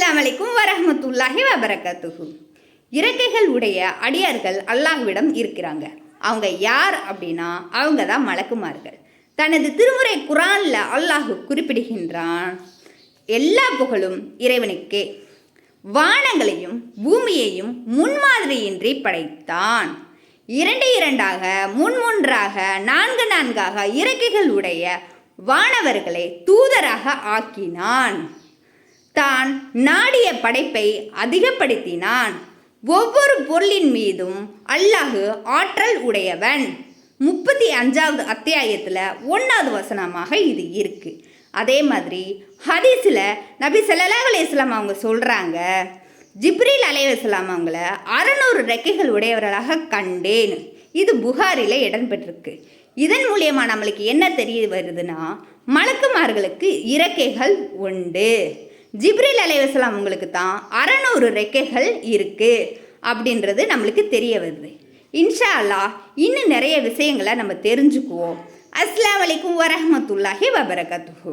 அஸ்ஸலாமு அலைக்கும் வரஹ்மத்துல்லாஹி வபரகாத்துஹு. இறக்கைகள் உடைய அடியார்கள் அல்லாஹ்விடம் இருக்கிறாங்க. அவங்க யார் அப்படின்னா அவங்க தான் மலக்குமார்கள். தனது திருமுறை குரானில் அல்லாஹ் குறிப்பிடுகின்றான் எல்லா புகழும் இறைவனுக்கே வானங்களையும் பூமியையும் முன்மாதிரியின்றி படைத்தான். இரண்டு இரண்டாக முன்மூன்றாக நான்கு நான்காக இறக்கைகள் உடைய வானவர்களை தூதராக ஆக்கினான். தான் நாடிய படைப்பை அதிகப்படுத்தினான். ஒவ்வொரு பொருளின் மீதும் அல்லாஹு ஆற்றல் உடையவன். முப்பத்தி அஞ்சாவது அத்தியாயத்தில் ஒன்றாவது வசனமாக இது இருக்கு. அதே மாதிரி ஹதீஸில் நபி ஸல்லல்லாஹு அலைஹி அவங்க சொல்கிறாங்க ஜிப்ரீல் அலைஹிஸ்ஸலாம் அவங்கள அறநூறு ரெக்கைகள் உடையவர்களாக கண்டேன். இது புகாரில் இடம்பெற்றிருக்கு இதன் மூலியமாக நம்மளுக்கு என்ன தெரிய வருதுன்னா மலக்குமார்களுக்கு இறக்கைகள் உண்டு. ஜிப்ரில் அலைவாஸ்லாம் உங்களுக்கு தான் அறநூறு ரெக்கைகள் இருக்குது அப்படின்றது நம்மளுக்கு தெரிய வருது. இன்ஷா அல்லாஹ் இன்னும் நிறைய விஷயங்களை நம்ம தெரிஞ்சுக்குவோம். அஸ்லாம் வலைக்கும் வரஹ்மத்துல்லாஹி வபரகாத்துஹு.